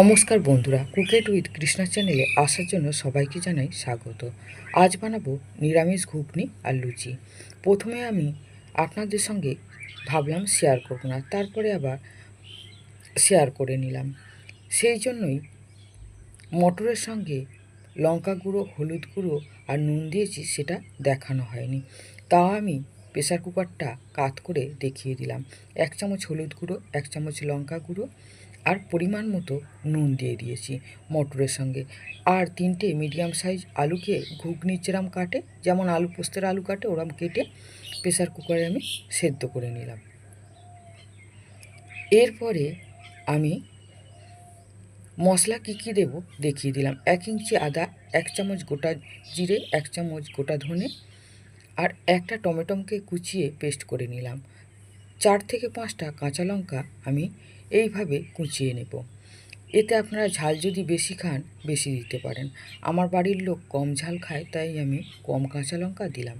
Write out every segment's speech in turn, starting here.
নমস্কার বন্ধুরা, cook it with Krishna চ্যানেলে আসার জন্য সবাইকে জানাই স্বাগত। আজ বানাবো নিরামিষ ঘুগনি আর লুচি। প্রথমে আমি আপনাদের সঙ্গে ভাবলাম শেয়ার করব না, তারপরে আবার শেয়ার করে নিলাম। সেই জন্যই মটরের সঙ্গে লঙ্কা গুঁড়ো, হলুদ গুঁড়ো আর নুন দিয়েছি, সেটা দেখানো হয়নি। তাও আমি প্রেসার কুকারটা কাত করে দেখিয়ে দিলাম। এক চামচ হলুদ গুঁড়ো, এক চামচ লঙ্কা গুঁড়ো আর পরিমাণ মতো নুন দিয়ে দিয়েছি। মটরের সঙ্গে। আর তিনটে মিডিয়াম সাইজ আলুকে ঘুগনির যেরম কাটে, যেমন আলু পোস্তের আলু কাটে, ওরম কেটে প্রেসার কুকারে আমি সেদ্ধ করে নিলাম। এরপরে আমি মশলা কী কী দেবো দেখিয়ে দিলাম। এক ইঞ্চি আদা, এক চামচ গোটা জিরে, এক চামচ গোটা ধনে, আর একটা টমেটোমকে কুচিয়ে পেস্ট করে নিলাম। চার থেকে পাঁচটা কাঁচা লঙ্কা আমি এইভাবে কুচিয়ে নেব। এতে আপনারা ঝাল যদি বেশি খান, বেশি দিতে পারেন। আমার বাড়ির লোক কম ঝাল খায়, তাই আমি কম কাঁচা লঙ্কা দিলাম।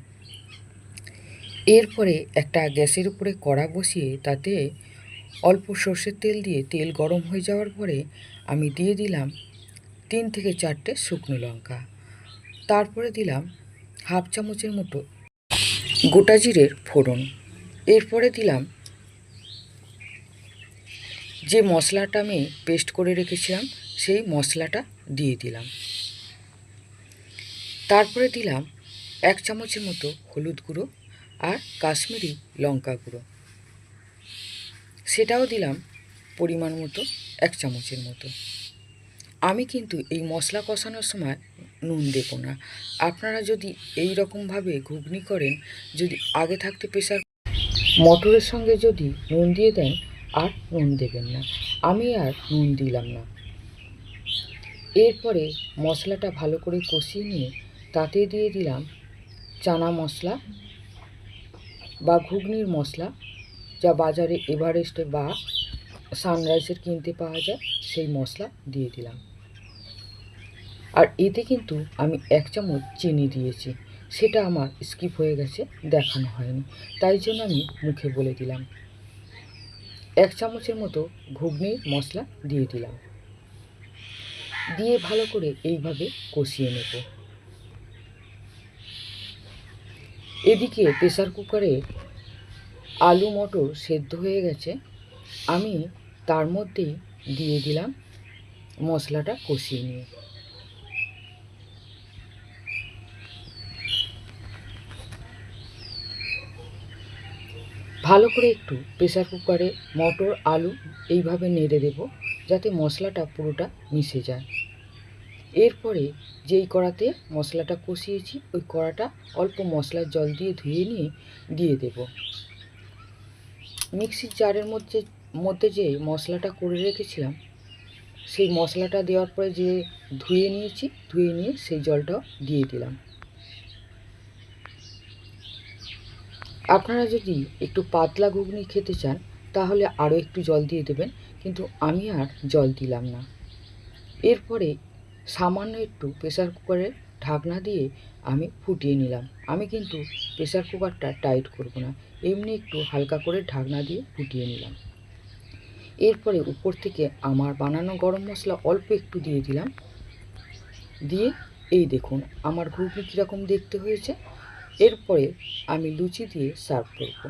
এরপরে একটা গ্যাসের উপরে কড়া বসিয়ে তাতে অল্প সর্ষের তেল দিয়ে তেল গরম হয়ে যাওয়ার পরে আমি দিয়ে দিলাম তিন থেকে চারটে শুকনো লঙ্কা। তারপরে দিলাম হাফ চামচের মতো গোটা জিরের ফোড়ন। এরপরে দিলাম যে মশলাটা আমি পেস্ট করে রেখেছিলাম, সেই মশলাটা দিয়ে দিলাম। তারপরে দিলাম এক চামচের মতো হলুদ গুঁড়ো আর কাশ্মীরি লঙ্কা গুঁড়ো। সেটাও দিলাম পরিমাণ মতো এক চামচের মতো। আমি কিন্তু এই মশলা কষানোর সময় নুন দেব না। আপনারা যদি এই রকমভাবে ঘুগনি করেন, যদি আগে থাকতে প্রেশার মটরের সঙ্গে যদি নুন দিয়ে দেন, আর নুন দেবেন না। আমি আর নুন দিলাম না। এরপরে মশলাটা ভালো করে কষিয়ে নিয়ে তাতে দিয়ে দিলাম চানা মশলা বা ঘুগনির মশলা, যা বাজারে এভারেস্টে বা সানরাইজের কিনতে পাওয়া যায়, সেই মশলা দিয়ে দিলাম। আর এতে কিন্তু আমি এক চামচ চিনি দিয়েছি। সেটা আমার স্কিপ হয়ে গেছে, দেখানো হয়নি। তাই জন্য আমি মুখে বলে দিলাম। এক চামচের মতো ঘুগনির মশলা দিয়ে দিলাম। দিয়ে ভালো করে এইভাবে কষিয়ে নেব। এদিকে প্রেসার কুকারে আলু মটর সেদ্ধ হয়ে গেছে। আমি তার মধ্যেই দিয়ে দিলাম মশলাটা কষিয়ে নিয়ে। ভালো করে একটু প্রেসার কুকারে মটর, আলু এইভাবে নেড়ে দেব যাতে মশলাটা পুরোটা মিশে যায়। এরপরে যেই কড়াতে মশলাটা কষিয়েছি, ওই কড়াটা অল্প মশলার জল দিয়ে ধুয়ে নিয়ে দিয়ে দেব। মিক্সির জারের মধ্যে মধ্যে যে মশলাটা করে রেখেছিলাম, সেই মশলাটা দেওয়ার পরে যে ধুয়ে নিয়েছি, ধুয়ে নিয়ে সেই জলটাও দিয়ে দিলাম। আপনারা যদি একটু পাতলা ঘুগনি খেতে চান, তাহলে আরও একটু জল দিয়ে দেবেন, কিন্তু আমি আর জল দিলাম না। এরপরে সামান্য একটু প্রেসার কুকারে ঢাকনা দিয়ে আমি ফুটিয়ে নিলাম। আমি কিন্তু প্রেসার কুকারটা টাইট করব না, এমনি একটু হালকা করে ঢাকনা দিয়ে ফুটিয়ে নিলাম। এরপরে উপর থেকে আমার বানানো গরম মশলা অল্প একটু দিয়ে দিলাম। দিয়ে এই দেখুন, আমার ঘুগনি কীরকম দেখতে হয়েছে। এরপরে আমি লুচি দিয়ে সার্ভ করব।